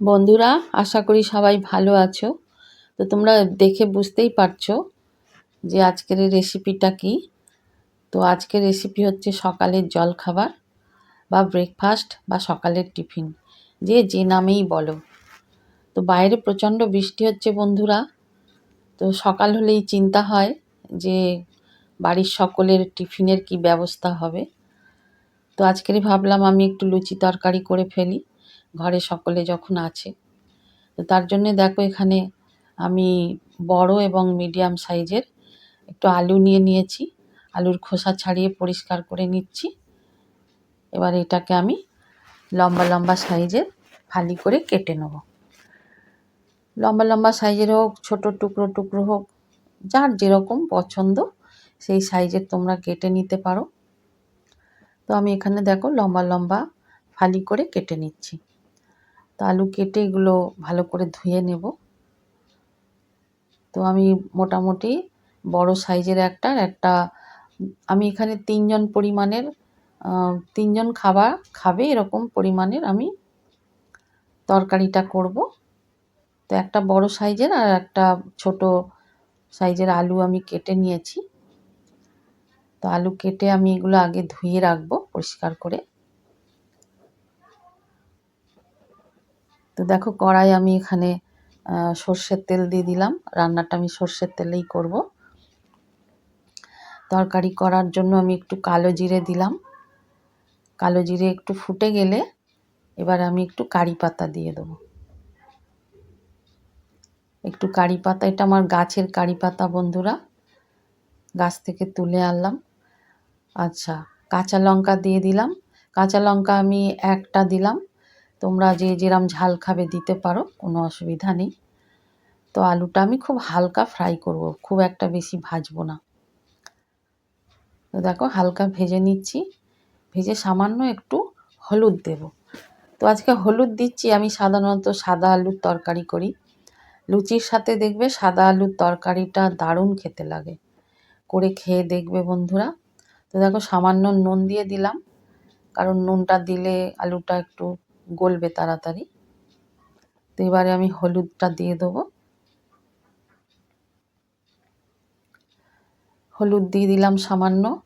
বন্ধুরা, আশা করি সবাই ভালো আছো। তো তোমরা দেখে বুঝতেই পারছ যে আজকের রেসিপিটা কি। তো আজকের রেসিপি হচ্ছে সকালের জলখাবার বা ব্রেকফাস্ট বা সকালের টিফিন, যে যে নামেই বলো। তো বাইরে প্রচণ্ড বৃষ্টি হচ্ছে বন্ধুরা। তো সকাল হলেই চিন্তা হয় যে বাড়ির সকলের টিফিনের কি ব্যবস্থা হবে। তো আজকেরই ভাবলাম আমি একটু লুচি তরকারি করে ফেলি। ঘরে সকলে যখন আছে। তার জন্যে দেখো এখানে আমি বড় এবং মিডিয়াম সাইজের একটু আলু নিয়ে নিয়েছি। আলুর খোসা ছাড়িয়ে পরিষ্কার করে নিচ্ছি। এবার এটাকে আমি লম্বা লম্বা সাইজের ফালি করে কেটে নেব। লম্বা লম্বা সাইজের হোক, ছোট টুকরো টুকরো হোক, যার যেরকম পছন্দ সেই সাইজের তোমরা কেটে নিতে পারো। তো আমি এখানে দেখো লম্বা লম্বা ফালি করে কেটে নিচ্ছি। তো আলু কেটে এগুলো ভালো করে ধুয়ে নেব। তো আমি মোটামুটি বড় সাইজের একটা একটা, আমি এখানে তিনজন পরিমাণের তিনজন খাবার খাবে এরকম পরিমাণের আমি তরকারিটা করব। তো একটা বড় সাইজের আর একটা ছোট সাইজের আলু আমি কেটে নিয়েছি। তো আলু কেটে আমি এগুলো আগে ধুয়ে রাখব পরিষ্কার করে। তো দেখো কড়াই আমি এখানে সর্ষের তেল দিয়ে দিলাম। রান্নাটা আমি সর্ষের তেলেই করব। তরকারি করার জন্য আমি একটু কালো জিরে দিলাম। কালো জিরে একটু ফুটে গেলে এবার আমি একটু কারি পাতা দিয়ে দেবো। একটু কারি পাতা, এটা আমার গাছের কারি পাতা বন্ধুরা। গাছ থেকে তুলে আনলাম। আচ্ছা কাঁচা লঙ্কা দিয়ে দিলাম। কাঁচা লঙ্কা আমি একটা দিলাম। তোমরা যে যেরম ঝাল খাবে দিতে পারো, কোনো অসুবিধা নেই। তো আলুটা আমি খুব হালকা ফ্রাই করব, খুব একটা বেশি ভাজবো না। তো দেখো হালকা ভেজে নিচ্ছি, ভেজে সামান্য একটু হলুদ দেব। তো আজকে হলুদ দিচ্ছি, আমি সাধারণত সাদা আলুর তরকারি করি। লুচির সাথে দেখবে সাদা আলুর তরকারিটা দারুণ খেতে লাগে। করে খেয়ে দেখবে বন্ধুরা। তো দেখো সামান্য নুন দিয়ে দিলাম, কারণ নুনটা দিলে আলুটা একটু গলবে তাড়াতাড়ি। তো এবারে আমি হলুদটা দিয়ে দেবো। হলুদ দিয়ে দিলাম সামান্য।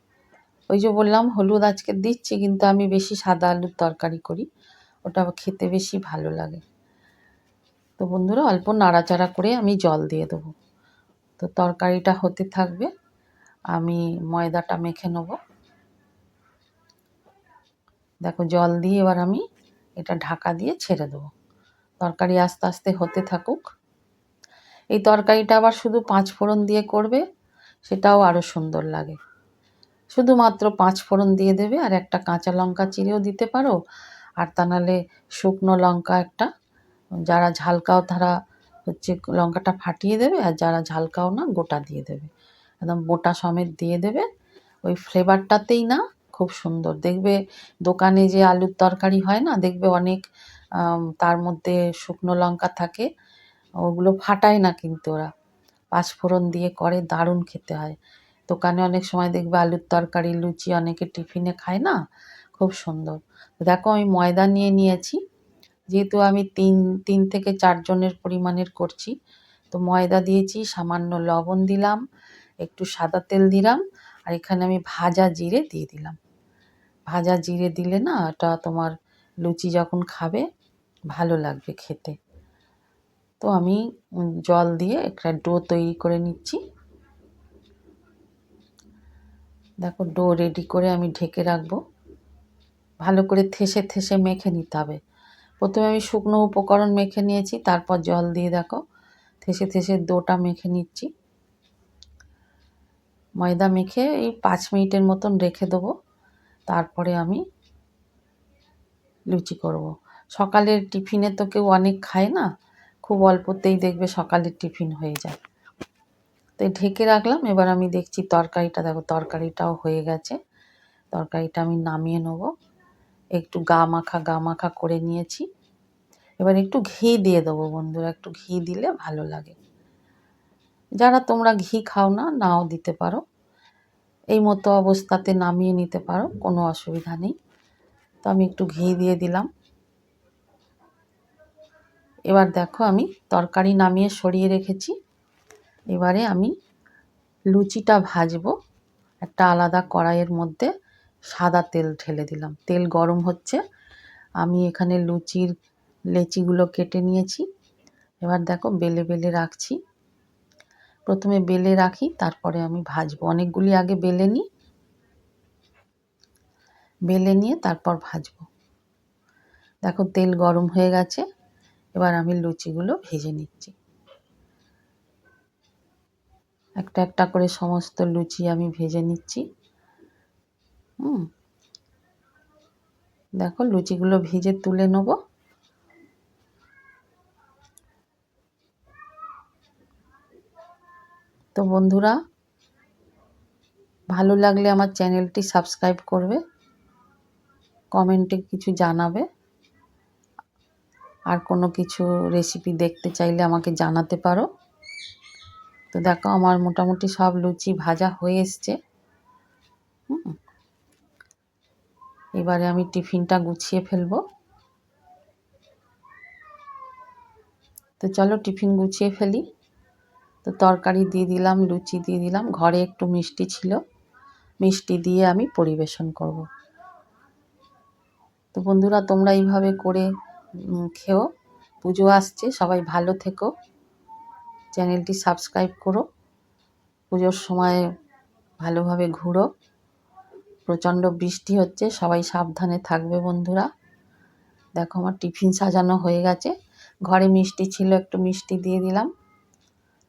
ওই যে বললাম, হলুদ আজকে দিচ্ছি, কিন্তু আমি বেশি সাদা আলুর তরকারি করি। ওটা খেতে বেশি ভালো লাগে। তো বন্ধুরা, অল্প নাড়াচাড়া করে আমি জল দিয়ে দেবো। তো তরকারিটা হতে থাকবে। আমি ময়দাটা মেখে নেব। দেখো, জল দিয়ে এবার আমি এটা ঢাকা দিয়ে ছেড়ে দেবো। তরকারি আস্তে আস্তে হতে থাকুক। এই তরকারিটা আবার শুধু পাঁচ ফোড়ন দিয়ে করবে, সেটাও আরও সুন্দর লাগে। শুধুমাত্র পাঁচ ফোড়ন দিয়ে দেবে, আর একটা কাঁচা লঙ্কা চিরেও দিতে পারো, আর তা নাহলে শুকনো লঙ্কা একটা, যারা ঝালকাও তারা হচ্ছে লঙ্কাটা ফাটিয়ে দেবে, আর যারা ঝালকাও না গোটা দিয়ে দেবে। একদম মোটা সমেত দিয়ে দেবে, ওই ফ্লেভারটাতেই না খুব সুন্দর। দেখবে দোকানে যে আলুর তরকারি হয় না, দেখবে অনেক তার মধ্যে শুকনো লঙ্কা থাকে, ওগুলো ফাটায় না কিন্তু ওরা। পাঁচফোড়ন দিয়ে করে, দারুণ খেতে হয়। দোকানে অনেক সময় দেখবে আলুর তরকারি, লুচি অনেকে টিফিনে খায় না, খুব সুন্দর। দেখো আমি ময়দা নিয়ে নিয়েছি, যেহেতু আমি তিন তিন থেকে চারজনের পরিমাণের করছি, তো ময়দা দিয়েছি, সামান্য লবণ দিলাম, একটু সাদা তেল দিলাম, আর এখানে আমি ভাজা জিরে দিয়ে দিলাম। ভাজা জিরে দিলে না এটা তোমার লুচি যখন খাবে, ভালো লাগবে খেতে। তো আমি জল দিয়ে একটা ডো তৈরি করে নিচ্ছি। দেখো, ডো রেডি করে আমি ঢেকে রাখব। ভালো করে থেসে থেসে মেখে নিতে হবে। প্রথমে আমি শুকনো উপকরণ মেখে নিয়েছি, তারপর জল দিয়ে দেখো, থেসে থেসে ডোটা মেখে নিচ্ছি। ময়দা মেখে এই পাঁচ মিনিটের মতন রেখে দেবো। তারপরে আমি লুচি করব। সকালের টিফিনে তো কেউ অনেক খায় না, খুব অল্পতেই দেখবে সকালের টিফিন হয়ে যায়। তো ঢেকে রাখলাম, এবার আমি দেখছি তরকারিটা, দেখো তরকারিটাও হয়ে গেছে। তরকারিটা আমি নামিয়ে নেব। একটু গা মাখা গা মাখা করে নিয়েছি। এবার একটু ঘি দিয়ে দেবো বন্ধুরা, একটু ঘি দিলে ভালো লাগে। যারা তোমরা ঘি খাও না, নাও দিতে পারো। এই মতো অবস্থাতে নামিয়ে নিতে পারো, কোনো অসুবিধা নেই। তো আমি একটু ঘি দিয়ে দিলাম। এবার দেখো আমি তরকারি নামিয়ে সরিয়ে রেখেছি। এবারে আমি লুচিটা ভাজবো। একটা আলাদা কড়াইয়ের মধ্যে সাদা তেল ঢেলে দিলাম। তেল গরম হচ্ছে। আমি এখানে লুচির লেচিগুলো কেটে নিয়েছি। এবার দেখো বেলে বেলে রাখছি। প্রথমে বেলে রাখি, তারপরে আমি ভাজবো। অনেকগুলি আগে বেলে নিই। বেলে নিয়ে তারপর ভাজবো। দেখো তেল গরম হয়ে গেছে, এবার আমি লুচিগুলো ভেজে নিচ্ছি। একটা একটা করে সমস্ত লুচি আমি ভেজে নিচ্ছি। হুম। দেখো লুচিগুলো ভেজে তুলে নেব। তো বন্ধুরা, ভালো লাগলে আমার চ্যানেলটি সাবস্ক্রাইব করবে, কমেন্টে কিছু জানাবে, আর কোনো কিছু রেসিপি দেখতে চাইলে আমাকে জানাতে পারো। তো দেখো, আমার মোটামুটি সব লুচি ভাজা হয়ে এসছে। এবারে আমি টিফিনটা গুছিয়ে ফেলব। তো চলো টিফিন গুছিয়ে ফেলি। তো তরকারি দিয়ে দিলাম, লুচি দিয়ে দিলাম। ঘরে একটু মিষ্টি ছিল, মিষ্টি দিয়ে আমি পরিবেশন করব। তো বন্ধুরা, তোমরা এইভাবে করে খেও। পুজো আসছে, সবাই ভালো থেকো। চ্যানেলটি সাবস্ক্রাইব করো। পুজোর সময় ভালোভাবে ঘুরো। প্রচণ্ড বৃষ্টি হচ্ছে, সবাই সাবধানে থাকবে বন্ধুরা। দেখো, আমার টিফিন সাজানো হয়ে গেছে। ঘরে মিষ্টি ছিল, একটু মিষ্টি দিয়ে দিলাম।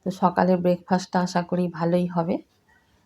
তো সকালে ব্রেকফাস্টটা আশা করি ভালোই হবে।